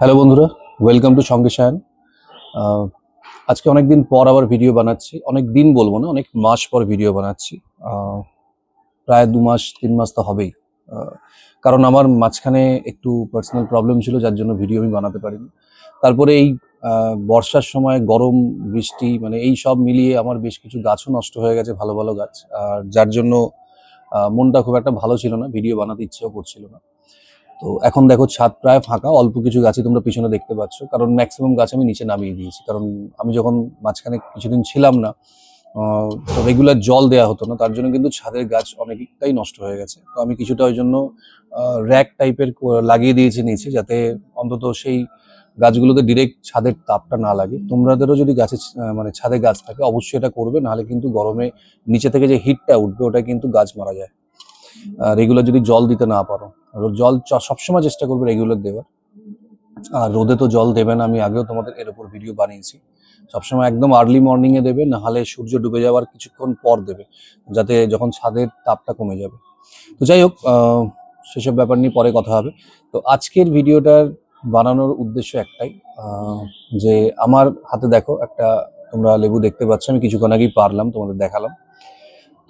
Hello বন্ধুরা। Welcome to সঙ্গে সায়ন। আজকে অনেক দিন পর আবার ভিডিও বানাচ্ছি। অনেক দিন বলব না, অনেক মাস পর ভিডিও বানাচ্ছি। প্রায় দু মাস, তিন মাস তো হবেই। কারণ আমার মাঝখানে একটু পার্সোনাল প্রবলেম ছিল, যার জন্য ভিডিও আমি বানাতে পারিনি। তারপরে এই বর্ষার সময় গরম, বৃষ্টি মানে এই সব মিলিয়ে আমার বেশ কিছু গাছও নষ্ট হয়ে গেছে, ভালো ভালো গাছ। আর যার জন্য মনটা খুব একটা ভালো ছিল না ভিডিও বানাতে ইচ্ছেও করছিল না। তো এখন দেখো ছাদ প্রায় ফাঁকা, অল্প কিছু গাছই তোমরা পিছনে দেখতে পাচ্ছ। কারণ ম্যাক্সিমাম গাছ আমি নিচে নামিয়ে দিয়েছি। কারণ আমি যখন মাঝখানে কিছুদিন ছিলাম না রেগুলার জল দেওয়া হতো না, তার জন্য কিন্তু ছাদের গাছ অনেকটাই নষ্ট হয়ে গেছে। তো আমি কিছুটা ওই জন্য র্যাক টাইপের লাগিয়ে দিয়েছি নিচে, যাতে অন্তত সেই গাছগুলোতে ডিরেক্ট ছাদের তাপটা না লাগে। তোমাদেরও যদি গাছে মানে ছাদে গাছ থাকে, অবশ্যই এটা করবে। নাহলে কিন্তু গরমে নিচে থেকে যে হিটটা উঠবে, ওটা কিন্তু গাছ মারা যায়। রেগুলার যদি জল দিতে না পারো জল সবসময় চেষ্টা করবে রেগুলার দেওয়ার। আর রোদে তো জল দেবে না, আমি আগেও তোমাদের এর উপর ভিডিও বানিয়েছি। সবসময় একদম আর্লি মর্নিং এ দেবে, নাহলে সূর্য ডুবে যাওয়ার কিছুক্ষণ পর দেবে, যাতে যখন ছাদের তাপটা কমে যাবে। তো যাই হোক সেসব ব্যাপার নিয়ে পরে কথা হবে। তো আজকের ভিডিওটার বানানোর উদ্দেশ্য একটাই যে আমার হাতে দেখো একটা, তোমরা লেবু দেখতে পাচ্ছ, আমি কিছুক্ষণ আগেই পারলাম, তোমাদের দেখালাম।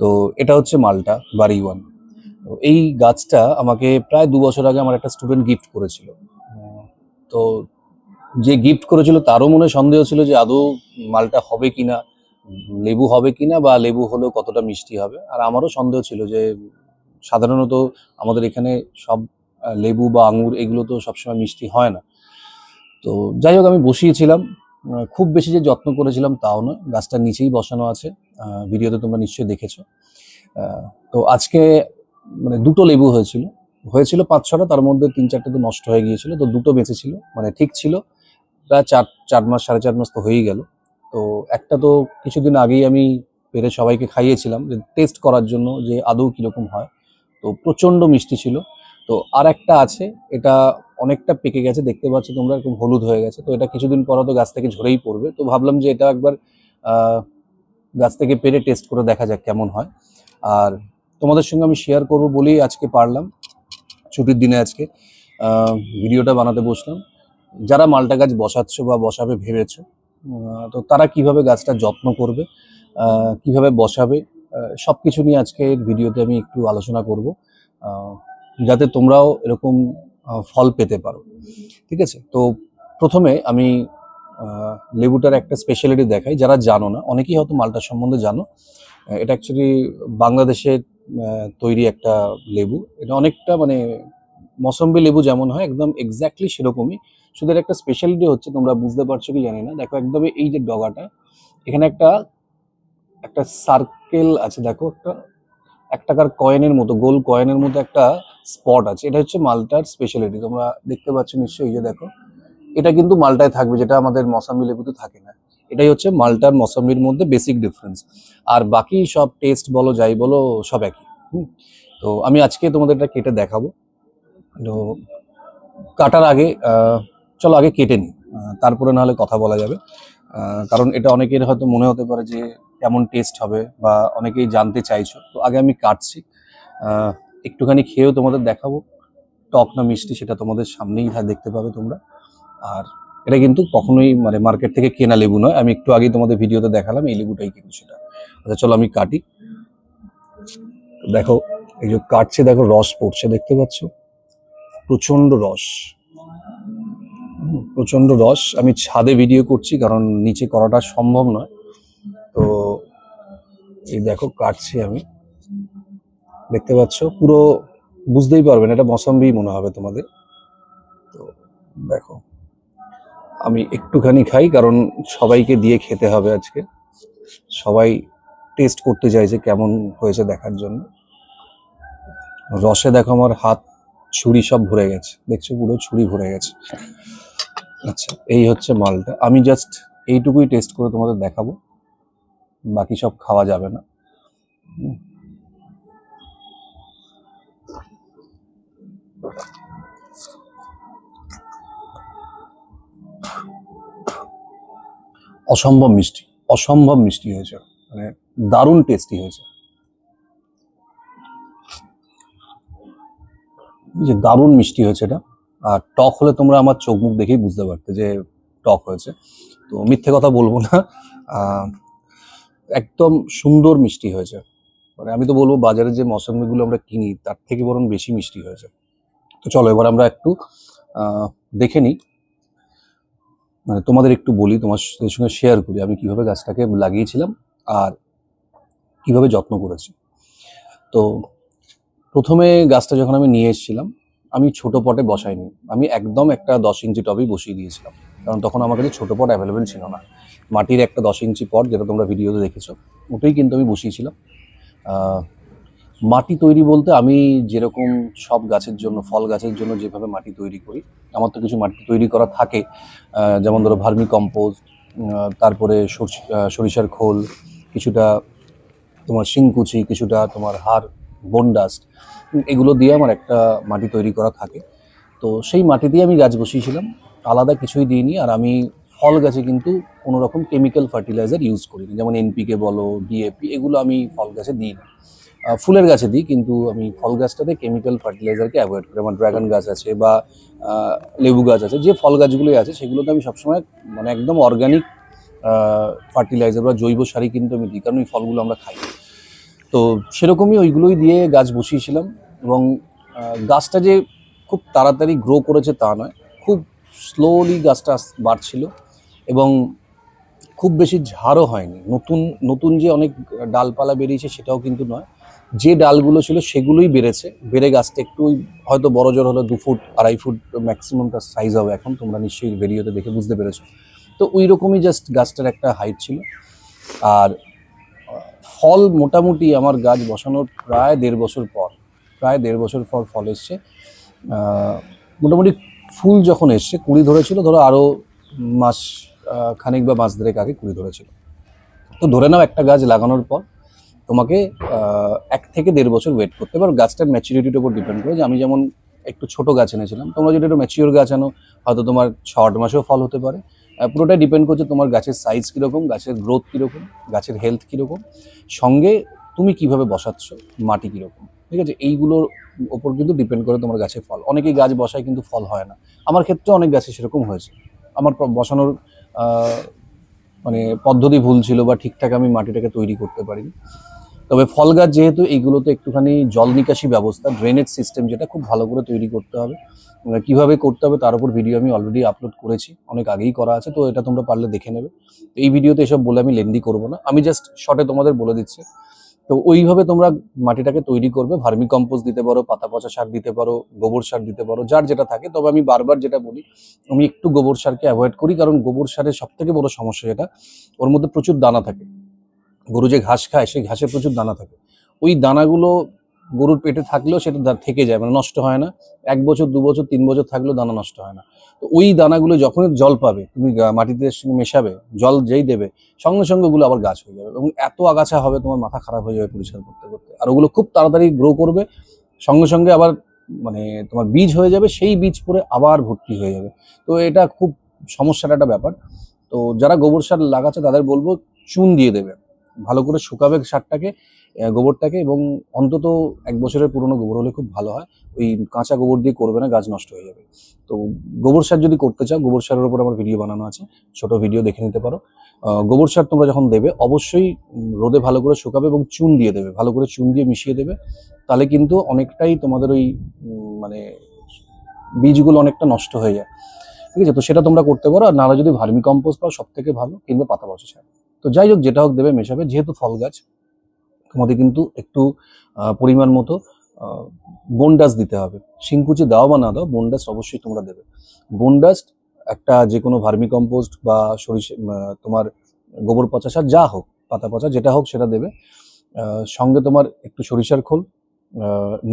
তো এটা হচ্ছে মালটা, বাড়ি ওয়ান তো এই গাছটা আমাকে প্রায় দু বছর আগে আমার একটা স্টুডেন্ট গিফট করেছিল। তো যে গিফট করেছিল তারও মনে সন্দেহ ছিল যে আদৌ মালটা হবে কিনা উম, লেবু হবে কিনা বা লেবু হলেও কতটা মিষ্টি হবে। আর আমারও সন্দেহ ছিল যে সাধারণত আমাদের এখানে সব লেবু বা আঙুর এগুলো তো সবসময় মিষ্টি হয় না। তো যাই হোক আমি বসিয়েছিলাম। খুব বেশি যে যত্ন করেছিলাম তাও নয় গাছটার নিচেই বসানো আছে। ভিডিওতে তোমরা নিশ্চয়ই দেখেছ। তো আজকে মানে দুটো লেবু হয়েছিল। হয়েছিল পাঁচ ছটা, তার মধ্যে তিন চারটে তো নষ্ট হয়ে গিয়েছিল, তো দুটো বেঁচে ছিল মানে ঠিক ছিল। প্রায় চার চার মাস, সাড়ে চার মাস তো হয়েই গেল। তো একটা তো কিছুদিন আগেই আমি পেরে সবাইকে খাইয়েছিলাম যে টেস্ট করার জন্য যে আদৌ কীরকম হয়। তো প্রচণ্ড মিষ্টি ছিল। তো আর একটা আছে, এটা অনেকটা পেকে গেছে, দেখতে পাচ্ছ তোমরা এরকম হলুদ হয়ে গেছে। তো এটা কিছুদিন পর তো গাছ থেকে ঝরেই পড়বে। তো ভাবলাম যে এটা একবার গাছ থেকে পেরে টেস্ট করে দেখা যাক কেমন হয়। আর তোমাদের সঙ্গে আমি শেয়ার করব বলেই আজকে পারলাম। ছুটির দিনে আজকে। ভিডিওটা বানাতে বসলাম। যারা মালটা গাছ বসাচ্ছ বা বসাবে ভেবেছো তো তারা কীভাবে গাছটা যত্ন করবে কীভাবে বসাবে সব কিছু নিয়ে আজকের ভিডিওতে আমি একটু আলোচনা করব। যাতে তোমরাও এরকম ফল পেতে পারো। ঠিক আছে? তো প্রথমে আমি লেবুটার একটা স্পেশালিটি দেখাই। যারা জানো না, অনেকেই হয়তো মালটা সম্বন্ধে জানো। এটা অ্যাকচুয়ালি বাংলাদেশের তৈরি একটা লেবু। এটা অনেকটা মানে মৌসম্বি লেবু যেমন হয়, একদম এক্স্যাক্টলি সেরকমই। শুধু একটা স্পেশালিটি হচ্ছে, তোমরা বুঝতে পারছ কি জানি না। দেখো একদম এই যে ডগাটা, এখানে একটা একটা সার্কেল আছে, দেখো একটা এক টাকার কয়েনের মতো গোল কয়েনের মতো একটা স্পট আছে। এটা হচ্ছে মালটার স্পেশালিটি তোমরা দেখতে পাচ্ছ নিশ্চয়ই এই যে দেখো। এটা কিন্তু মালটায় থাকবে, যেটা আমাদের মৌসাম্বি লেবুতে থাকে না। এটাই হচ্ছে মালটার মৌসম্বির মধ্যে বেসিক ডিফারেন্স আর বাকি সব টেস্ট বলো, যাই বলো, সব একই। তো আমি আজকে তোমাদের এটা কেটে দেখাবো। তো কাটার আগে চলো আগে কেটে নিই। তারপরে নাহলে কথা বলা যাবে। কারণ এটা অনেকের হয়তো মনে হতে পারে যে কেমন টেস্ট হবে বা অনেকেই জানতে চাইছো। তো আগে আমি কাটছি। একটুখানি খেয়েও তোমাদের দেখাবো। টক না মিষ্টি সেটা তোমাদের সামনেই থা- দেখতে পাবে তোমরা। আর এটা কিন্তু কখনোই মানে মার্কেট থেকে কেনা লেবু নয়। আমি একটু আগেই তোমাদের ভিডিওতে দেখালাম এই লেবুটাই কিন্তু সেটা। আচ্ছা চলো আমি কাটি। দেখো, এই যে কাটছে, দেখো রস পড়ছে, দেখতে পাচ্ছ? প্রচণ্ড রস। প্রচণ্ড রস। আমি ছাদে ভিডিও করছি, কারণ নিচে করাটা সম্ভব নয়। তো এই দেখো, কাটছি আমি। দেখতে পাচ্ছ? পুরো বুঝতেই পারবেন এটা মৌসম্বি মনে হবে তোমাদের। তো দেখো। আমি একটুখানি খাই, কারণ সবাইকে দিয়ে খেতে হবে আজকে। সবাই টেস্ট করতে চাইছে কেমন হয়েছে দেখার জন্য। রসে দেখো আমার হাত, ছুরি সব ভরে গেছে। দেখছ পুরো ছুরি ভরে গেছে। আচ্ছা এই হচ্ছে মালটা। আমি জাস্ট এইটুকুই টেস্ট করে তোমাদের দেখাবো। বাকি সব খাওয়া যাবে না। অসম্ভব মিষ্টি অসম্ভব মিষ্টি হয়েছে। মানে দারুণ টেস্টি হয়েছে। যে দারুণ মিষ্টি হয়েছে এটা। আর টক হলে তোমরা আমার চোখ মুখ দেখেই বুঝতে পারতে যে টক হয়েছে। তো মিথ্যে কথা বলব না। একদম সুন্দর মিষ্টি হয়েছে। মানে আমি তো বলব বাজারে যে মৌসুমিগুলো আমরা কিনি, তার থেকে বরং বেশি মিষ্টি হয়েছে। তো চলো এবার আমরা একটু দেখে নিই। মানে তোমাদের একটু বলি তোমার সঙ্গে শেয়ার করি, আমি কীভাবে গাছটাকে লাগিয়েছিলাম আর কীভাবে যত্ন করেছি। তো প্রথমে গাছটা যখন আমি নিয়ে এসেছিলাম, আমি ছোট পটে বসাইনি, আমি একদম একটা দশ ইঞ্চি টবেই বসিয়ে দিয়েছিলাম। কারণ তখন আমার কাছে ছোটো পট অ্যাভেলেবেল ছিল না। মাটির একটা দশ ইঞ্চি পট, যেটা তোমরা ভিডিওতে দেখেছ, ওটাই কিন্তু আমি বসিয়েছিলাম। মাটি তৈরি বলতে আমি যেরকম সব গাছের জন্য, ফল গাছের জন্য যেভাবে মাটি তৈরি করি, আমার তো কিছু মাটি তৈরি করা থাকে। যেমন ধরো ভার্মি কম্পোস্ট তারপরে সরষ- সরিষার খোল, কিছুটা তোমার শিংকুচি, কিছুটা তোমার হাড় বনডাস্ট এগুলো দিয়ে আমার একটা মাটি তৈরি করা থাকে। তো সেই মাটি দিয়ে আমি গাছ বসিয়েছিলাম, আলাদা কিছুই দিইনি আর আমি ফল গাছে কিন্তু কোনো রকম কেমিক্যাল ফার্টিলাইজার ইউজ করিনি। যেমন এনপিকে বলো ডিএপি এগুলো আমি ফল গাছে দিই না ফুলের গাছে দিই, কিন্তু আমি ফল গাছটাতে কেমিক্যাল ফার্টিলাইজারকে অ্যাভয়েড করি। আমার ড্রাগন গাছ আছে বা লেবু গাছ আছে, যে ফল গাছগুলোই আছে সেগুলোতে আমি সবসময় মানে একদম অর্গানিক ফার্টিলাইজার বা জৈব সারই কিন্তু আমি দিই, কারণ ওই ফলগুলো আমরা খাই। তো সেরকমই ওইগুলোই দিয়ে গাছ বসিয়েছিলাম এবং গাছটা যে খুব তাড়াতাড়ি গ্রো করেছে তা নয়, খুব স্লোলি গাছটা বাড়ছিল এবং খুব বেশি ঝাড়ও হয়নি। নতুন নতুন যে অনেক ডালপালা বেরিয়েছে সেটাও কিন্তু নয়। যে ডালগুলো ছিল সেগুলোই বেড়েছে। বেড়ে গাছটা একটু হয়তো বড় জোর হলো দু ফুট, আড়াই ফুট ম্যাক্সিমাম তার সাইজ হবে এখন। তোমরা নিশ্চয়ই ভিডিওতে দেখে বুঝতে পেরেছ। তো ওই রকমই জাস্ট গাছটার একটা হাইট ছিল। আর ফল মোটামুটি আমার গাছ বসানোর প্রায় দেড় বছর পর, প্রায় দেড় বছর পর ফল এসছে। মোটামুটি ফুল যখন এসছে, কুড়ি ধরেছিল, ধরো আরও মাস খানিক বা মাস দেড়েক আগে কুড়ি ধরেছিল। তো ধরে নাও একটা গাছ লাগানোর পর তোমাকে এক থেকে দেড় বছর ওয়েট করতে এবার গাছটার ম্যাচুরিটির উপর ডিপেন্ড করে যে আমি যেমন একটু ছোট গাছ এনেছিলাম, তোমরা যদি একটু ম্যাচিওর গাছ আনো, হয়তো তোমার ছ আট মাসেও ফল হতে পারে। পুরোটাই ডিপেন্ড করছে তোমার গাছের সাইজ কীরকম, গাছের গ্রোথ কীরকম, গাছের হেলথ কীরকম। সঙ্গে তুমি কীভাবে বসাচ্ছ, মাটি কীরকম, ঠিক আছে? এইগুলোর ওপর কিন্তু ডিপেন্ড করে তোমার গাছে ফল। অনেকেই গাছ বসায় কিন্তু ফল হয় না। আমার ক্ষেত্রে অনেক গাছে সেরকম হয়েছে। আমার বসানোর মানে পদ্ধতি ভুল ছিল বা ঠিকঠাক আমি মাটিটাকে তৈরি করতে পারিনি। তবে ফল গাছ যেহেতু এইগুলোতে একটুখানি জল নিকাশি ব্যবস্থা ড্রেনেজ সিস্টেম যেটা খুব ভালো করে তৈরি করতে হবে। কীভাবে করতে হবে তার উপর ভিডিও আমি অলরেডি আপলোড করেছি, অনেক আগেই করা আছে, তো এটা তোমরা পারলে দেখে নেবে। এই ভিডিওতে এসব বলে আমি লেন্দি করব না। আমি জাস্ট শর্টে তোমাদের বলে দিচ্ছি। তো ওইভাবে তোমরা মাটিটাকে তৈরি করবে ভার্মি কম্পোস্ট দিতে পারো, পাতা পচা সার দিতে পারো, গোবর সার দিতে পারো, যার যেটা থাকে। তবে আমি বারবার যেটা বলি, আমি একটু গোবর সারকে অ্যাভয়েড করি, কারণ গোবর সারের সব থেকে বড় সমস্যা যেটা, ওর মধ্যে প্রচুর দানা থাকে। গরু যে ঘাস খায়, সেই ঘাসে প্রচুর দানা থাকে। ওই দানাগুলো গরুর পেটে থাকলেও সেটা থেকে যায় মানে নষ্ট হয় না। এক বছর, দু বছর, তিন বছর থাকলেও দানা নষ্ট হয় না। তো ওই দানাগুলো যখনই জল পাবে, তুমি মাটিতে মেশাবে, জল যেই দেবে, সঙ্গে সঙ্গে ওগুলো আবার গাছ হয়ে যাবে। এবং এত আগাছা হবে, তোমার মাথা খারাপ হয়ে যাবে পরিষ্কার করতে করতে। আর ওগুলো খুব তাড়াতাড়ি গ্রো করবে, সঙ্গে সঙ্গে আবার মানে তোমার বীজ হয়ে যাবে, সেই বীজ পরে আবার ভর্তি হয়ে যাবে। তো এটা খুব সমস্যার একটা ব্যাপার। তো যারা গোবর সার লাগাচ্ছে, তাদের বলব চুন দিয়ে দেবে। ভালো করে শুকাবে সারটাকে গোবরটাকে এবং অন্তত এক বছরের পুরনো গোবর হলে খুব ভালো হয়। ওই কাঁচা গোবর দিয়ে করবে না, গাছ নষ্ট হয়ে যাবে। তো গোবর সার যদি করতে চাও, গোবর সারের উপর আমার ভিডিও বানানো আছে, ছোট ভিডিও দেখে নিতে পারো। গোবর সার তোমরা যখন দেবে, অবশ্যই রোদে ভালো করে শুকাবে এবং চুন দিয়ে দেবে, ভালো করে চুন দিয়ে মিশিয়ে দেবে। তাহলে কিন্তু অনেকটাই তোমাদের ওই মানে বীজগুলো অনেকটা নষ্ট হয়ে যায়। ঠিক আছে? তো সেটা তোমরা করতে পারো। আর নাহলে যদি ভার্মি কম্পোস্ট পাও সব থেকে ভালো। কিংবা পাতা পচা সার। তো যাই হোক, যেটা হোক দেবে, মেশাবে। যেহেতু ফল গাছ, তোমাদের কিন্তু একটু পরিমাণ মতো বোনডাস দিতে হবে। শিংকুচি দাও বা না দাও বোনডাস অবশ্যই তোমরা দেবে। বোনডাস্ট একটা যে কোনো ভার্মি কম্পোস্ট বা সরিষা তোমার গোবর পচা সার, যা হোক, পাতা পচা, যেটা হোক সেটা দেবে। সঙ্গে তোমার একটু সরিষার খোল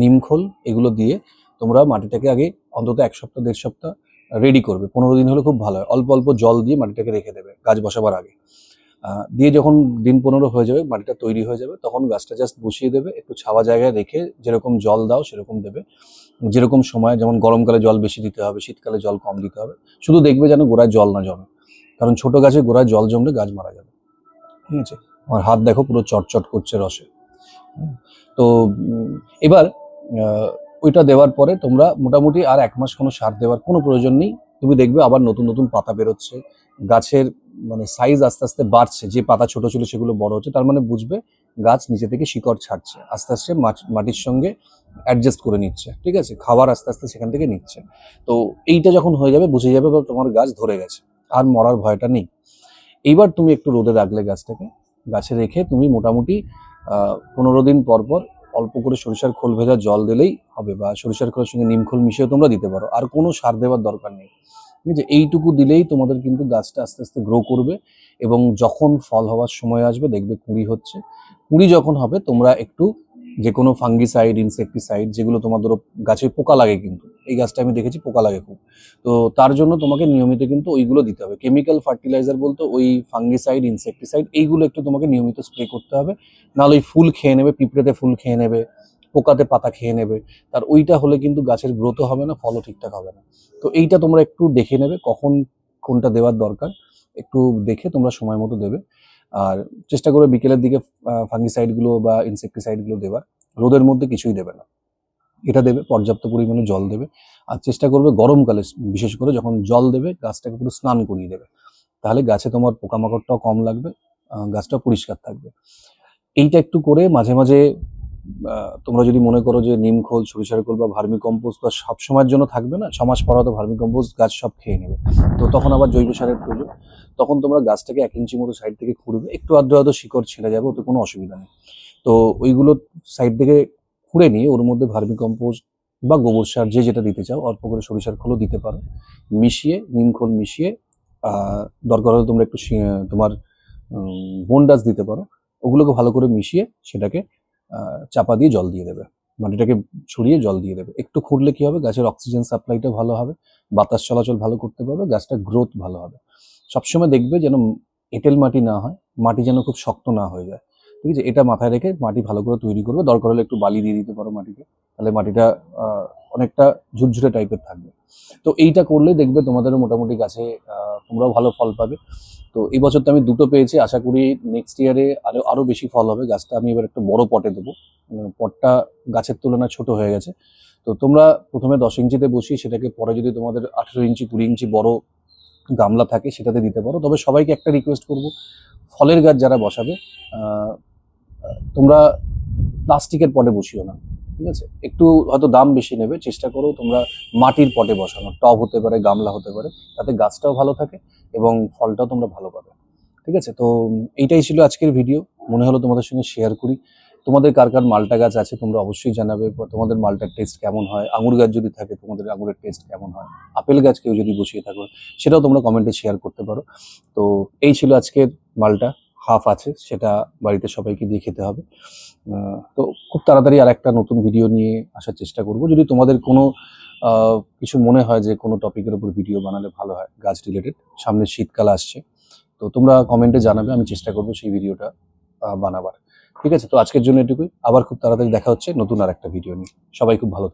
নিম খোল, এগুলো দিয়ে তোমরা মাটিটাকে আগে অন্তত এক সপ্তাহ, দেড় সপ্তাহ রেডি করবে। পনেরো দিন হলে খুব ভালো হয়। অল্প অল্প জল দিয়ে মাটিটাকে রেখে দেবে, গাছ বসাবার আগে। দিয়ে যখন দিন পনেরো হয়ে যাবে মাটিটা তৈরি হয়ে যাবে, তখন গাছটা জাস্ট বসিয়ে দেবে, একটু ছাওয়া জায়গায় রেখে যেরকম জল দাও সেরকম দেবে। যেরকম সময় যেমন গরমকালে জল বেশি দিতে হবে, শীতকালে জল কম দিতে হবে, শুধু দেখবে যেন গোড়ায় জল না জমে। কারণ ছোট গাছে গোড়ায় জল জমলে গাছ মারা যাবে। ঠিক আছে? আমার হাত দেখো পুরো চটচট করছে রসে। তো এবার ওইটা দেওয়ার পরে তোমরা মোটামুটি আর এক মাস কোনো সার দেওয়ার কোনো প্রয়োজন নেই। তুমি দেখবে আবার নতুন নতুন পাতা বেরোচ্ছে। গাছের মানে সাইজ আস্তে আস্তে বাড়ছে। যে পাতা ছোট ছিল সেগুলো বড় হচ্ছে, তার মানে বুঝবে গাছ নিচে থেকে শিকড় ছাড়ছে। আস্তে আস্তে মাট- মাটির সঙ্গে অ্যাডজাস্ট করে নিচ্ছে, ঠিক আছে? খাবার আস্তে আস্তে সেখান থেকে নিচ্ছে। তো এইটা যখন হয়ে যাবে, বুঝে যাবে বা তোমার গাছ ধরে গেছে, আর মরার ভয়টা নেই। এইবার তুমি একটু রোদে রাখলে গাছটাকে। গাছে রেখে তুমি মোটামুটি পনেরো দিন পর পর অল্প করে সরিষার খোল ভেজা জল দিলেই হবে বা সরিষার খোলের সঙ্গে নিম খোল মিশিয়ে তোমরা দিতে পারো। আর কোনো সার দেওয়ার দরকার নেই। ঠিক আছে? এইটুকু দিলেই তোমাদের কিন্তু গাছটা আস্তে আস্তে গ্রো করবে এবং যখন ফল হওয়ার সময় আসবে দেখবে কুঁড়ি হচ্ছে। কুঁড়ি যখন হবে তোমরা একটু যে কোনো ফাঙ্গিসাইড ইনসেকটিসাইড যেগুলো তোমাদের গাছে পোকা লাগে কিন্তু। এই গাছটা আমি দেখেছি পোকা লাগে খুব। তো তার জন্য তোমাকে নিয়মিত কিন্তু ওইগুলো দিতে হবে। কেমিক্যাল ফার্টিলাইজার বলতে ওই ফাঙ্গিসাইড ইনসেকটিসাইড এইগুলো একটু তোমাকে নিয়মিত স্প্রে করতে হবে। নাহলে ওই ফুল খেয়ে নেবে, পিঁপড়েতে ফুল খেয়ে নেবে, পোকাতে পাতা খেয়ে নেবে। তার ওইটা হলে কিন্তু গাছের গ্রোথও হবে না, ফলও ঠিকঠাক হবে না। তো এইটা তোমরা একটু দেখে নেবে কখন কোনটা দেওয়ার দরকার। একটু দেখে তোমরা সময় মতো দেবে। আর চেষ্টা করবে বিকেলের দিকে ফাঙ্গিসাইডগুলো বা ইনসেকটিসাইডগুলো দেওয়ার রোদের মধ্যে কিছুই দেবে না। এটা দেবে, পর্যাপ্ত পরিমাণে জল দেবে। আর চেষ্টা করবে গরমকালে বিশেষ করে যখন জল দেবে, গাছটাকে পুরো স্নান করিয়ে দেবে। তাহলে গাছে তোমার পোকামাকড়টাও কম লাগবে গাছটা পরিষ্কার থাকবে। এইটা একটু করে মাঝে মাঝে তোমরা যদি মনে করো যে নিম খোল, সরিষার খোল বা ভার্মি কম্পোস্ট তো সব সময়ের জন্য থাকবে না মাস পর হয়তো ভার্মি কম্পোস্ট গাছ সব খেয়ে নেবে। তো তখন আবার জৈব সারের প্রয়োজন। তখন তোমরা গাছটাকে এক ইঞ্চি মতো সাইড থেকে খুঁড়বে, একটু আদ্র আদ্র শিকড় ছেড়ে যাবে, ওতে কোনো অসুবিধা নেই। তো ওইগুলো সাইড থেকে খুঁড়ে নিয়ে ওর মধ্যে ভার্মি কম্পোস্ট বা গোবর সার যে যেটা দিতে চাও, অল্প করে সরিষার খোলও দিতে পারো। মিশিয়ে, নিম খোল মিশিয়ে দরকার হলে তোমরা একটু তোমার বন্ডাস দিতে পারো। ওগুলোকে ভালো করে মিশিয়ে সেটাকে চাপা দিয়ে জল দিয়ে দেবে। মাটিটাকে ছড়িয়ে জল দিয়ে দেবে। একটু খুঁড়লে কি হবে? গাছের অক্সিজেন সাপ্লাইটা ভালো হবে। বাতাস চলাচল ভালো করতে পারবে। গাছটা গ্রোথ ভালো হবে। সবসময় দেখবে যেন এঁটেল মাটি না হয়। মাটি যেন খুব শক্ত না হয়ে যায়। ঠিক আছে? এটা মাথায় রেখে মাটি ভালো করে তৈরি করবে। দরকার হলে একটু বালি দিয়ে দিতে পারো মাটিতে তাহলে মাটিটা অনেকটা ঝুরঝুরে টাইপের থাকবে। তো এইটা করলে দেখবে তোমাদেরও মোটামুটি গাছে তোমরাও ভালো ফল পাবে। তো এই বছর তো আমি দুটো পেয়েছি, আশা করি নেক্সট ইয়ারে আরও আরও বেশি ফল হবে। গাছটা আমি এবার একটা বড় পটে দেবো। মানে পটটা গাছের তুলনায় ছোট হয়ে গেছে। তো তোমরা প্রথমে দশ ইঞ্চিতে বসিয়ে সেটাকে পরে যদি তোমাদের আঠেরো ইঞ্চি, কুড়ি ইঞ্চি বড় গামলা থাকে সেটাতে দিতে পারো। তবে সবাইকে একটা রিকোয়েস্ট করব, ফলের গাছ যারা বসাবে তোমরা প্লাস্টিকের পটে বসিও না। ঠিক আছে? একটু হয়তো দাম বেশি নেবে, চেষ্টা করো তোমরা মাটির পটে বসানো টব হতে পারে, গামলা হতে পারে, তাতে গাছটাও ভালো থাকে এবং ফলটাও তোমরা ভালো পাবে। ঠিক আছে? তো এইটাই ছিল আজকের ভিডিও। মনে হলো তোমাদের সঙ্গে শেয়ার করি। তোমাদের কার কার মালটা গাছ আছে তোমরা অবশ্যই জানাবে। তোমাদের মালটার টেস্ট কেমন হয়? আঙুর গাছ যদি থাকে, তোমাদের আঙুরের টেস্ট কেমন হয়? আপেল গাছ কেউ যদি বসিয়ে থাকো, সেটাও তোমরা কমেন্টে শেয়ার করতে পারো। তো এই ছিল আজকের মালটা। হাফ আছে, সেটা বাড়িতে সবাইকে দিয়ে খেতে হবে। তো খুব তাড়াতাড়ি আর একটা নতুন ভিডিও নিয়ে আসার চেষ্টা করব। যদি তোমাদের কোনো কিছু মনে হয় যে কোনো টপিকের উপর ভিডিও বানালে ভালো হয়, গাছ রিলেটেড সামনে শীতকাল আসছে, তো তোমরা কমেন্টে জানাবে, আমি চেষ্টা করব সেই ভিডিওটা বানাবার। ঠিক আছে, তো আজকের জন্য এটুকুই। আবার খুব তাড়াতাড়ি দেখা হচ্ছে নতুন আর একটা ভিডিও নিয়ে। সবাই খুব ভালো।